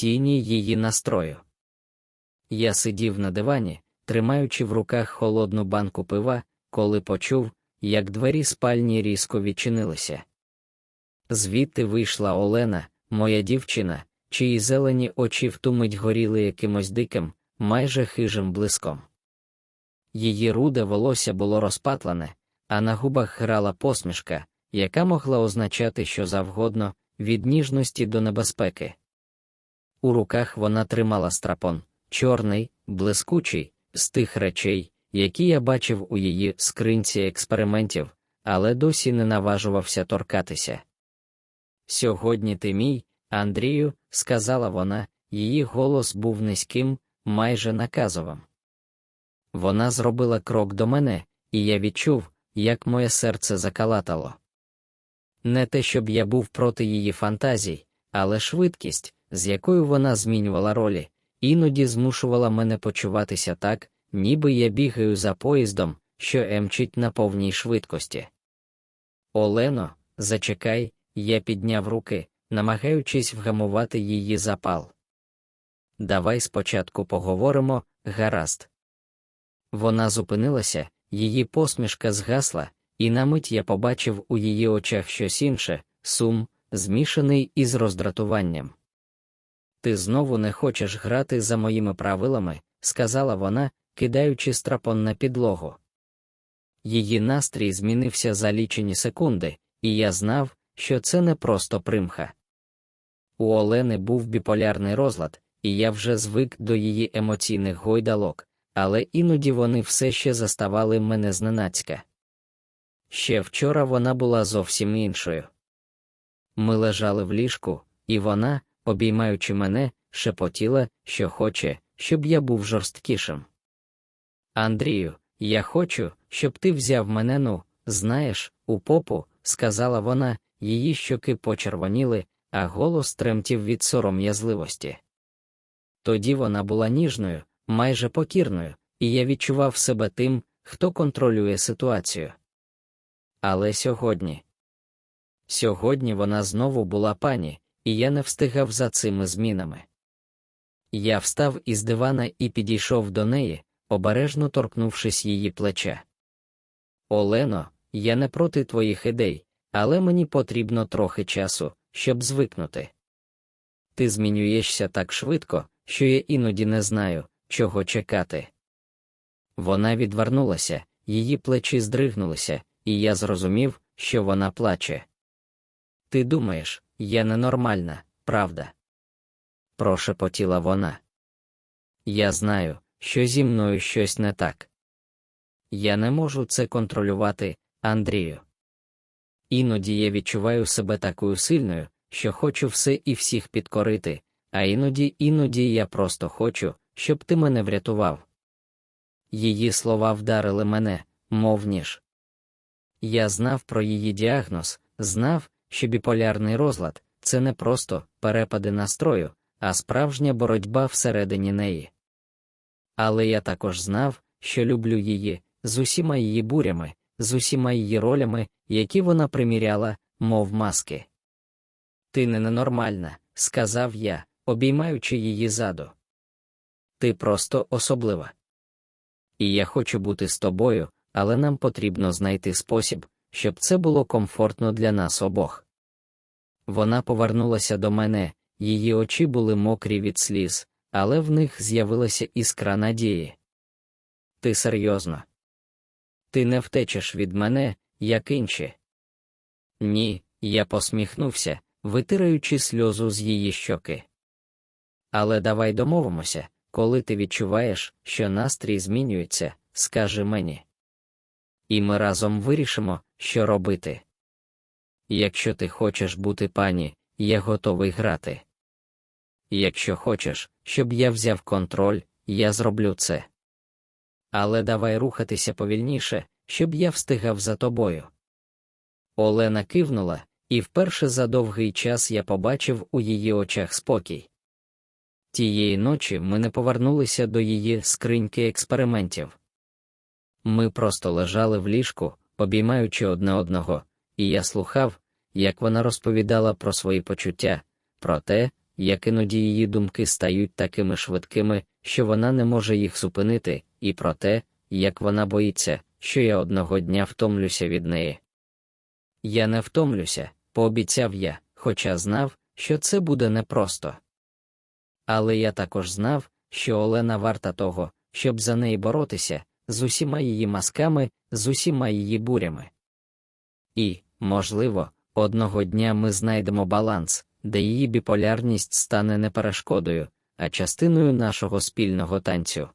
тіні її настрою. Я сидів на дивані, тримаючи в руках холодну банку пива, коли почув, як двері спальні різко відчинилися. Звідти вийшла Олена, моя дівчина, чиї зелені очі в ту мить горіли якимось диким, майже хижим блиском. Її руде волосся було розпатлене, а на губах грала посмішка, яка могла означати що завгодно, від ніжності до небезпеки. У руках вона тримала страпон, чорний, блискучий, з тих речей, які я бачив у її скринці експериментів, але досі не наважувався торкатися. Сьогодні ти мій, Андрію, сказала вона, її голос був низьким, майже наказовим. Вона зробила крок до мене, і я відчув, як моє серце закалатало. Не те, щоб я був проти її фантазій, але швидкість, з якою вона змінювала ролі, іноді змушувала мене почуватися так, ніби я бігаю за поїздом, що емчить на повній швидкості. Олено, зачекай, я підняв руки, намагаючись вгамувати її запал. Давай спочатку поговоримо, гаразд. Вона зупинилася, її посмішка згасла, і на мить я побачив у її очах щось інше, сум, змішаний із роздратуванням. Ти знову не хочеш грати за моїми правилами, сказала вона, кидаючи страпон на підлогу. Її настрій змінився за лічені секунди, і я знав, що це не просто примха. У Олени був біполярний розлад, і я вже звик до її емоційних гойдалок, але іноді вони все ще заставали мене зненацька. Ще вчора вона була зовсім іншою. Ми лежали в ліжку, і вона, обіймаючи мене, шепотіла, що хоче, щоб я був жорсткішим. Андрію, я хочу, щоб ти взяв мене, ну, знаєш, у попу, сказала вона, її щоки почервоніли, а голос тремтів від сором'язливості. Тоді вона була ніжною, майже покірною, і я відчував себе тим, хто контролює ситуацію. Але сьогодні. Сьогодні вона знову була пані, і я не встигав за цими змінами. Я встав із дивана і підійшов до неї, обережно торкнувшись її плеча. Олено, я не проти твоїх ідей, але мені потрібно трохи часу, щоб звикнути. Ти змінюєшся так швидко, що я іноді не знаю, чого чекати. Вона відвернулася, її плечі здригнулися, і я зрозумів, що вона плаче. Ти думаєш, я ненормальна, правда? прошепотіла вона. Я знаю, що зі мною щось не так. Я не можу це контролювати, Андрію. Іноді я відчуваю себе такою сильною, що хочу все і всіх підкорити, а іноді, іноді я просто хочу, щоб ти мене врятував. Її слова вдарили мене, мов ніж. Я знав про її діагноз, знав, що біполярний розлад це не просто перепади настрою, а справжня боротьба всередині неї. Але я також знав, що люблю її з усіма її бурями, з усіма її ролями, які вона приміряла, мов маски. Ти не ненормальна, сказав я, обіймаючи її заду. Ти просто особлива. І я хочу бути з тобою, але нам потрібно знайти спосіб, щоб це було комфортно для нас обох. Вона повернулася до мене, її очі були мокрі від сліз, але в них з'явилася іскра надії. Ти серйозно? Ти не втечеш від мене, як інші. Ні, я посміхнувся, витираючи сльозу з її щоки. Але давай домовимося, коли ти відчуваєш, що настрій змінюється, скажи мені. І ми разом вирішимо, що робити. Якщо ти хочеш бути пані, я готовий грати. Якщо хочеш, щоб я взяв контроль, я зроблю це. Але давай рухатися повільніше, щоб я встигав за тобою. Олена кивнула, і вперше за довгий час я побачив у її очах спокій. Тієї ночі ми не повернулися до її скриньки експериментів. Ми просто лежали в ліжку, обіймаючи одне одного, і я слухав, як вона розповідала про свої почуття, про те, як іноді її думки стають такими швидкими, що вона не може їх зупинити, і про те, як вона боїться, що я одного дня втомлюся від неї. Я не втомлюся, пообіцяв я, хоча знав, що це буде непросто. Але я також знав, що Олена варта того, щоб за неї боротися, з усіма її масками, з усіма її бурями. І, можливо, одного дня ми знайдемо баланс, де її біполярність стане не перешкодою, а частиною нашого спільного танцю.